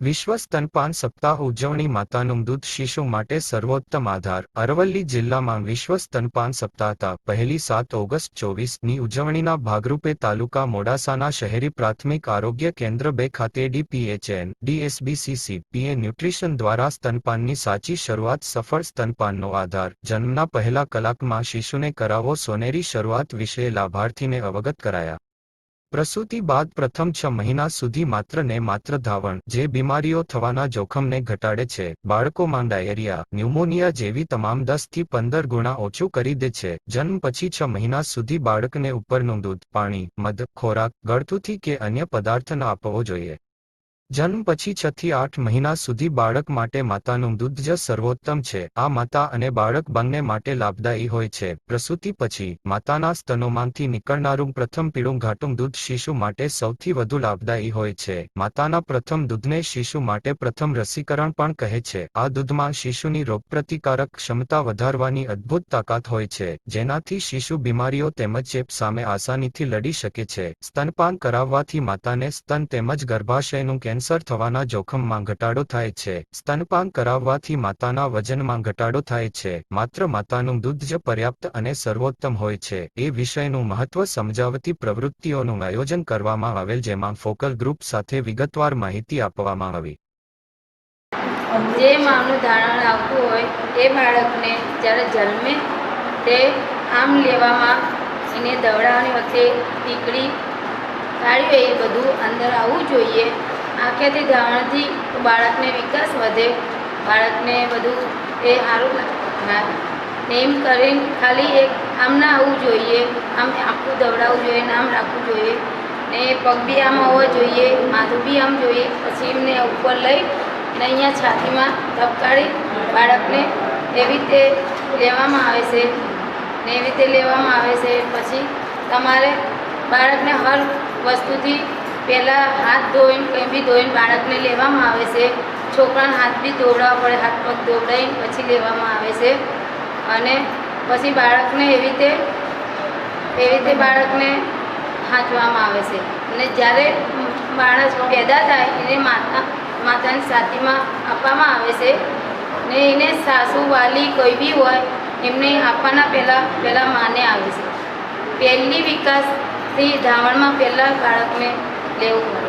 વિશ્વ સ્તનપાન સપ્તાહ ઉજવણી માતાનું દૂધ શિશુ માટે સર્વોત્તમ આધાર અરવલ્લી જિલ્લામાં વિશ્વ સ્તનપાન સપ્તાહતા પહેલી સાત ઓગસ્ટ ચોવીસની ઉજવણીના ભાગરૂપે તાલુકા મોડાસાના શહેરી પ્રાથમિક આરોગ્ય કેન્દ્ર બે ખાતે ડીપીએચએન ડીએસબીસીસી પીએ ન્યુટ્રિશન દ્વારા સ્તનપાનની સાચી શરૂઆત સફળ સ્તનપાનનો આધાર જન્મના પહેલા કલાકમાં શિશુને કરાવો સોનેરી શરૂઆત વિશે લાભાર્થીને અવગત કરાયા પ્રસૂતિ બાદ પ્રથમ છ મહિના સુધી માત્ર ને માત્ર ધાવણ જે બીમારીઓ થવાના જોખમને ઘટાડે છે. બાળકોમાં ડાયેરિયા, ન્યુમોનિયા જેવી તમામ દસથી પંદર ગુણા ઓછું કરી દે છે. જન્મ પછી છ મહિના સુધી બાળકને ઉપરનું દૂધ, પાણી, મધ, ખોરાક, ગળથુથી કે અન્ય પદાર્થ આપવો જોઈએ. જન્મ પછી છ થી આઠ મહિના સુધી બાળક માટે માતાનું દૂધ જ સર્વોત્તમ છે. આ માતા અને બાળક બંને માટે લાભદાયી હોય છે. પ્રસૂતિ પછી માતાના સ્તનોમાંથી નીકળનારું પ્રથમ પીળું ઘાટું દૂધ શિશુ માટે સૌથી વધુ લાભદાયી હોય છે. માતાના પ્રથમ દૂધને શિશુ માટે પ્રથમ રસીકરણ પણ કહે છે. આ દૂધમાં શિશુની રોગપ્રતિકારક ક્ષમતા વધારવાની અદ્ભુત તાકાત હોય છે, જેનાથી શિશુ બીમારીઓ તેમજ ચેપ સામે આસાનીથી લડી શકે છે. સ્તનપાન કરાવવાથી માતાને સ્તન તેમજ ગર્ભાશયનું કેન્સર થવાના જોખમમાં ઘટાડો થાય છે. સ્તનપાન કરાવવાથી માતાના વજનમાં ઘટાડો થાય છે. માત્ર માતાનું દૂધ જ પર્યાપ્ત અને સર્વોત્તમ હોય છે. એ વિષયનું મહત્વ સમજાવતી પ્રવૃત્તિઓનું આયોજન કરવામાં આવેલ, જેમાં ફોકલ ગ્રુપ સાથે વિગતવાર માહિતી આપવામાં આવી. જે માનું ધારણ આવતું હોય એ બાળકને જ્યારે જન્મે તે આમ લેવામાં એને દવડાવવાની વખતે ટીકડી કાઢ્યું એ બધું અંદર આવવું જોઈએ. આંખેથી ધાવણથી બાળકને વિકાસ વધે. બાળકને બધું એ સારું ને એમ કરીને ખાલી એક આમ ના આવવું જોઈએ. આમ આખું દવડાવવું જોઈએ, નામ રાખવું જોઈએ. ને પગ બી આમ હોવો જોઈએ, માથું બી આમ જોઈએ. પછી એમને ઉપર લઈ ને અહીંયા છાતીમાં ધબકાડી બાળકને એવી રીતે લેવામાં આવે છે. ને એવી રીતે લેવામાં આવે છે. પછી તમારે બાળકને હર વસ્તુથી પહેલાં હાથ ધોઈને, કંઈ બી ધોઈને બાળકને લેવામાં આવે છે. છોકરાને હાથ બી ધોવડાવવા પડે, હાથ પગ ધોવડાવીને પછી લેવામાં આવે છે. અને પછી બાળકને એવી રીતે એવી રીતે બાળકને હાંચવામાં આવે છે. અને જ્યારે બાળક પેદા થાય, એને માતા, માતાની સાથીમાં આપવામાં આવે છે. ને એને સાસુ, વાલી કોઈ બી હોય, એમને આપવાના પહેલાં પહેલાં માને આવે છે. પહેલી વિકાસથી ધાવણમાં પહેલાં બાળકને લેવું પડે